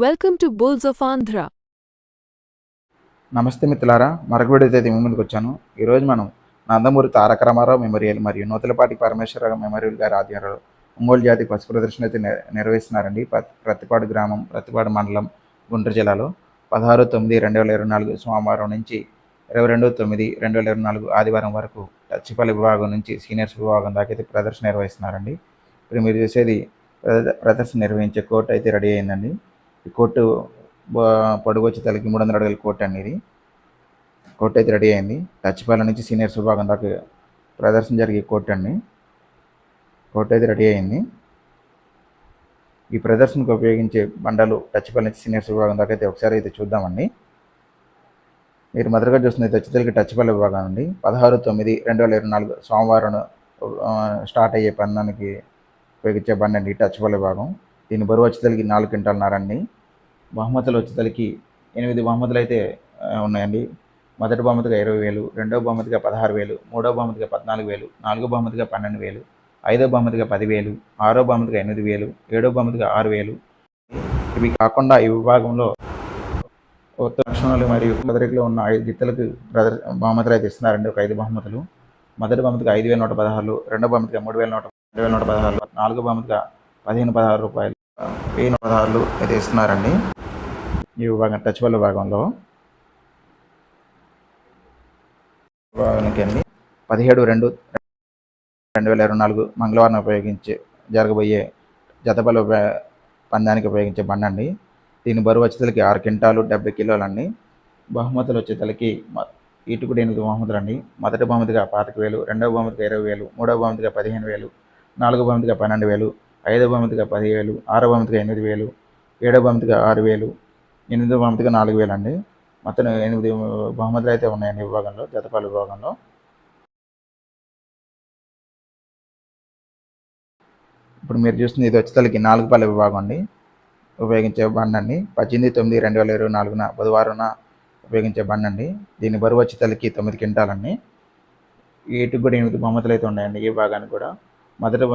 Welcome to bulls of Andhra నమస్తే మిత్రులారా మరొక వీడియోతో అయితే ముందుకు వచ్చాను. ఈరోజు మనం నందమూరి తారక రామారావు మెమోరియల్ మరియు నూతలపాటి పరమేశ్వరరావు మెమోరియల్ గారి ఆధ్వర్యంలో ఒంగోలు జాతి పశు ప్రదర్శన అయితే నిర్వహిస్తున్నారండి. ప్రతిపాడు గ్రామం ప్రతిపాడు మండలం గుంటూరు జిల్లాలో పదహారు తొమ్మిది రెండు వేల ఇరవై నాలుగు సోమవారం నుంచి ఇరవై రెండు తొమ్మిది రెండు వేల ఇరవై నాలుగు ఆదివారం వరకు టచ్చిపల్లి విభాగం నుంచి సీనియర్స్ విభాగం దాకా అయితే ప్రదర్శన నిర్వహిస్తున్నారండి. ఇప్పుడు మీరు చూసేది ప్రదర్శన నిర్వహించే కోర్టు అయితే రెడీ అయిందండి. ఈ కోర్టు బ- తలకి మూడు వందల అడుగుల కోర్టు అండి ఇది. కోర్టు అయితే రెడీ అయింది. టచ్పాల నుంచి సీనియర్స్ విభాగం దాకా ప్రదర్శన జరిగే కోర్టు అండి. కోర్టు అయితే రెడీ అయింది. ఈ ప్రదర్శనకు ఉపయోగించే బండలు టచ్పాల నుంచి సీనియర్స్ విభాగం దాకా అయితే ఒకసారి అయితే చూద్దామండి. మీరు మొదటగా చూస్తున్నది వచ్చేసరికి టచ్పల్లి విభాగం అండి. పదహారు తొమ్మిది రెండు వేల ఇరవై నాలుగు సోమవారం స్టార్ట్ అయ్యే పందానికి ఉపయోగించే బండి అండి టచ్పల్లి విభాగం. దీని బరువు వచ్చేతలకి నాలుగు క్వింటాలన్నారండి బహుమతులు వచ్చేతలకి ఎనిమిది బహుమతులు అయితే ఉన్నాయండి. మొదటి బహుమతిగా ఇరవై వేలు రెండో బహుమతిగా పదహారు వేలు మూడో బహుమతిగా పద్నాలుగు వేలు నాలుగో బహుమతిగా పన్నెండు వేలు ఐదో బహుమతిగా పదివేలు ఆరో బహుమతిగా ఎనిమిది వేలు ఏడో బహుమతిగా ఆరు వేలు. ఇవి కాకుండా ఈ విభాగంలో ఉత్తరక్షణాలు మరియు కుదరికలో ఉన్న ఐదు గిత్తలకు బ్రదర్ బహుమతులు అయితే ఇస్తున్నారండి. ఒక ఐదు బహుమతులు. మొదటి బహుమతిగా ఐదు వేల నూట పదహారులు రెండో బహుమతిగా మూడు వేల నూట రెండు వేల నూట పదహారులు నాలుగో బహుమతిగా పదిహేను పదహారు రూపాయలు. వెయ్యి నూట అయితే ఇస్తున్నారండి. ఈ విభాగం టచ్ బల్ విభాగంలో. విభాగానికి అండి. పదిహేడు రెండు రెండు వేల ఇరవై నాలుగు మంగళవారం ఉపయోగించే జరగబోయే జతబల పందానికి ఉపయోగించే బండి అండి. దీని బరువు వచ్చేతలకి ఆరు క్వింటాలు డెబ్బై కిలోలు అండి. బహుమతులు వచ్చేతలకి ఇటుకుడు ఎనిమిది బహుమతులు అండి. మొదటి బహుమతిగా పాతిక వేలు రెండవ బహుమతిగా ఇరవై వేలు మూడవ బహుమతిగా పదిహేను వేలు నాలుగో బహుమతిగా పన్నెండు వేలు ఐదవ బహుమతిగా పదివేలు ఆరవ బహుమతిగా ఎనిమిది వేలు ఏడవ బహుమతిగా ఆరు వేలు ఎనిమిదవ బహుమతిగా నాలుగు వేలు అండి మొత్తం ఎనిమిది బహుమతులు అయితే ఉన్నాయండి విభాగంలో జతపాల విభాగంలో. ఇప్పుడు మీరు చూస్తుంది ఇది వచ్చేసరికి నాలుగు పల్లె విభాగం అండి. ఉపయోగించే బండి అండి పద్దెనిమిది తొమ్మిది రెండు వేల ఇరవై నాలుగున బుధవారం ఉపయోగించే బండి అండి దీని బరువు వచ్చేసరికి తొమ్మిది క్వింటాలండి. వీటికి కూడా ఎనిమిది బహుమతులు అయితే ఉన్నాయండి ఈ భాగానికి కూడా. మొదటి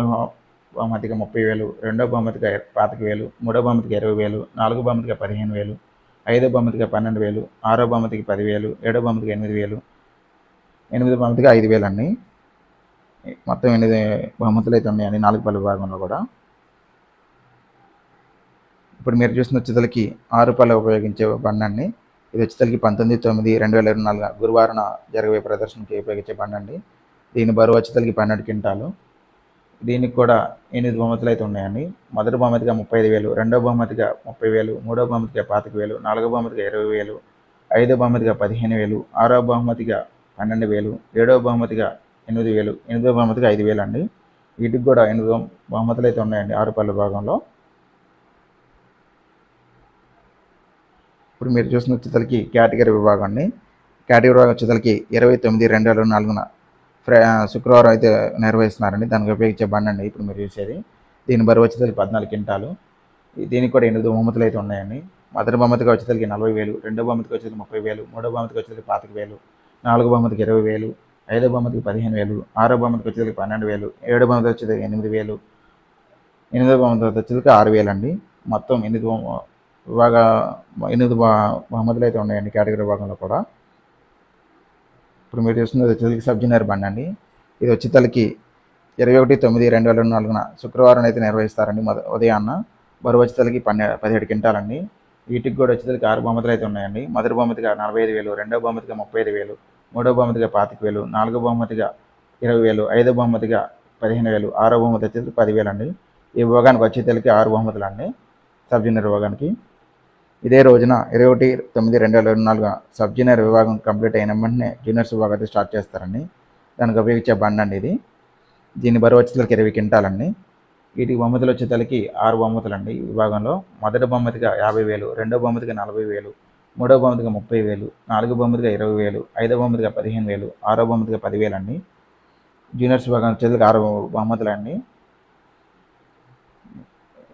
బహుమతిగా ముప్పై వేలు రెండో బహుమతిగా పాతిక వేలు మూడో బహుమతికి ఇరవై వేలు నాలుగో బహుమతిగా పదిహేను వేలు ఐదో బహుమతిగా పన్నెండు వేలు ఆరో బహుమతికి పదివేలు ఏడో బహుమతికి ఎనిమిది వేలు ఎనిమిది బహుమతిగా ఐదు వేలు అండి మొత్తం ఎనిమిది బహుమతులు అయితే ఉన్నాయండి నాలుగు పల్లె విభాగంలో కూడా. ఇప్పుడు మీరు చూసిన వచ్చేసరికి ఆరు పల్లె ఉపయోగించే బండండి ఇది వచ్చేసరికి పంతొమ్మిది తొమ్మిది రెండు వేల ఇరవై నాలుగు గురువారం జరగబోయే ప్రదర్శనకి ఉపయోగించే బండండి అండి. దీని బరువు వచ్చేసరికి పన్నెండు క్వింటాలు. దీనికి కూడా ఎనిమిది బహుమతులు అయితే ఉన్నాయండి. మొదటి బహుమతిగా ముప్పై ఐదు వేలు రెండో బహుమతిగా ముప్పై వేలు మూడో బహుమతిగా పాతిక వేలు నాలుగో బహుమతిగా ఇరవై వేలు ఐదో బహుమతిగా పదిహేను వేలు ఆరో బహుమతిగా పన్నెండు వేలు ఏడో బహుమతిగా ఎనిమిది వేలు ఎనిమిదో బహుమతిగా ఐదు వేలు అండి. వీటికి కూడా ఎనిమిది బహుమతులు అయితే ఉన్నాయండి ఆరు పల్లె భాగంలో. ఇప్పుడు మీరు చూసిన వచ్చేసరికి కేటగిరీ విభాగం అండి. కేటగిరీ విభాగం చితలకి ఇరవై తొమ్మిది రెండు వేల నాలుగున ఫ్రై శుక్రవారం అయితే నిర్వహిస్తున్నారండి దానికి ఉపయోగించే బండి అండి ఇప్పుడు మీరు చూసేది. దీని బరువు వచ్చేసరికి పద్నాలుగు క్వింటాలు. దీనికి కూడా ఎనిమిది బహుమతులు అయితే ఉన్నాయండి. మొదటి బహుమతిగా వచ్చేసరికి నలభై వేలు రెండో బహుమతికి వచ్చేసరికి ముప్పై వేలు మూడో బహుమతికి వచ్చేసరికి పాతిక వేలు నాలుగో బహుమతికి ఇరవై వేలు ఐదో బహుమతికి పదిహేను వేలు ఆరో బహుమతికి వచ్చేసరికి పన్నెండు వేలు ఏడో బహుమతి వచ్చేసరికి ఎనిమిది వేలు ఎనిమిదో బహుమతి వచ్చేసరికి ఆరు వేలు అండి. మొత్తం ఎనిమిది విభాగ ఎనిమిది బహుమతులు అయితే ఉన్నాయండి కేటగిరీ విభాగంలో కూడా. ఇప్పుడు మీరు చూస్తున్నది వచ్చేసరికి సబ్ జూనియర్ బండి అండి. ఇది వచ్చేసరికి ఇరవై ఒకటి తొమ్మిది రెండు వేల నాలుగున శుక్రవారం అయితే నిర్వహిస్తారండి మొద ఉదయాన్న. బరువు వచ్చేసరికి పన్నె పదిహేడు క్వింటాలండి. వీటికి కూడా వచ్చేసరికి ఆరు బహుమతులు అయితే ఉన్నాయండి. మొదటి బహుమతిగా నలభై ఐదు వేలు రెండో బహుమతిగా ముప్పై ఐదు వేలు మూడో బహుమతిగా పాతిక వేలు నాలుగో బహుమతిగా ఇరవై వేలు ఐదో బహుమతిగా పదిహేను వేలు ఆరో బహుమతి వచ్చేసి పదివేలు అండి ఈ విభాగానికి వచ్చేసరికి ఆరు బహుమతులు అండి సబ్ జూనియర్ భోగానికి ఇదే రోజున ఇరవై ఒకటి తొమ్మిది రెండు వేల ఇరవై నాలుగు సబ్ జూనియర్ విభాగం కంప్లీట్ అయిన వెంటనే జూనియర్స్ విభాగం అయితే స్టార్ట్ చేస్తారండి. దానికి ఉపయోగించే బండి అండి ఇది. దీని బరువు వచ్చేసరికి ఇరవై క్వింటాలండి వీటికి బహుమతులు వచ్చేసరికి ఆరు బహుమతులు అండి ఈ విభాగంలో. మొదటి బహుమతిగా యాభై వేలు రెండో బహుమతిగా నలభై వేలు మూడో బహుమతిగా ముప్పై వేలు నాలుగో బహుమతిగా ఇరవై వేలు ఐదో బహుమతిగా పదిహేను వేలు ఆరో బహుమతిగా పదివేలు అండి. జూనియర్స్ విభాగం వచ్చేసరికి ఆరు బహుమతులు అండి.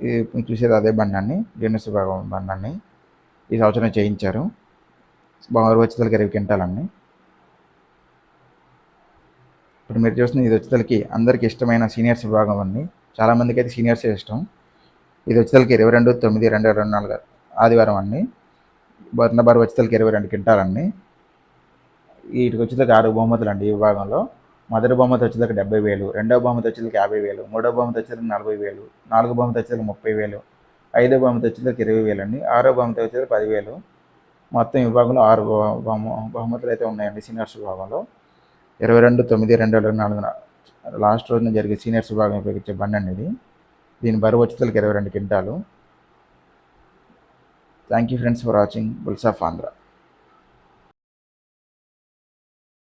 ఇది చూసేది అదే బండి అండి జూనియర్స్ విభాగం బండి అండి. ఈ సంవత్సరం చేయించారు. బరువు వచ్చేతలకి ఇరవై క్వింటాలండి ఇప్పుడు మీరు చూస్తున్న ఇది వచ్చేతలకి అందరికీ ఇష్టమైన సీనియర్స్ విభాగం అండి. చాలామందికి అయితే సీనియర్సే ఇష్టం. ఇది వచ్చేతలకి ఇరవై రెండు తొమ్మిది రెండు ఇరవై నాలుగు ఆదివారం అండి. బర్న బర్ ఇరవై రెండు క్వింటాలండి వీటికి వచ్చేసరికి ఆరు బహుమతులు అండి ఈ విభాగంలో. మొదటి బహుమతి వచ్చేసరికి డెబ్బై వేలు రెండవ బహుమతి వచ్చేసరికి యాభై వేలు మూడో బహుమతి వచ్చేసరికి నలభై వేలు నాలుగో బహుమతి వచ్చేసరికి ముప్పై వేలు ఐదో బహుమతి వచ్చేసరికి ఇరవై వేలు అండి. ఆరో బహుమతి వచ్చేసరికి పదివేలు. మొత్తం ఈ విభాగంలో ఆరు బహుమ బహుమతులు అయితే ఉన్నాయండి సీనియర్స్ విభాగంలో. ఇరవై రెండు తొమ్మిది రెండు వేల నాలుగున లాస్ట్ రోజున జరిగే సీనియర్స్ విభాగం ఉపయోగించే బండి అండి ఇది. దీని బరువు వచ్చేసరికి ఇరవై రెండు quintal. Thank you friends for watching. Bulls of Andhra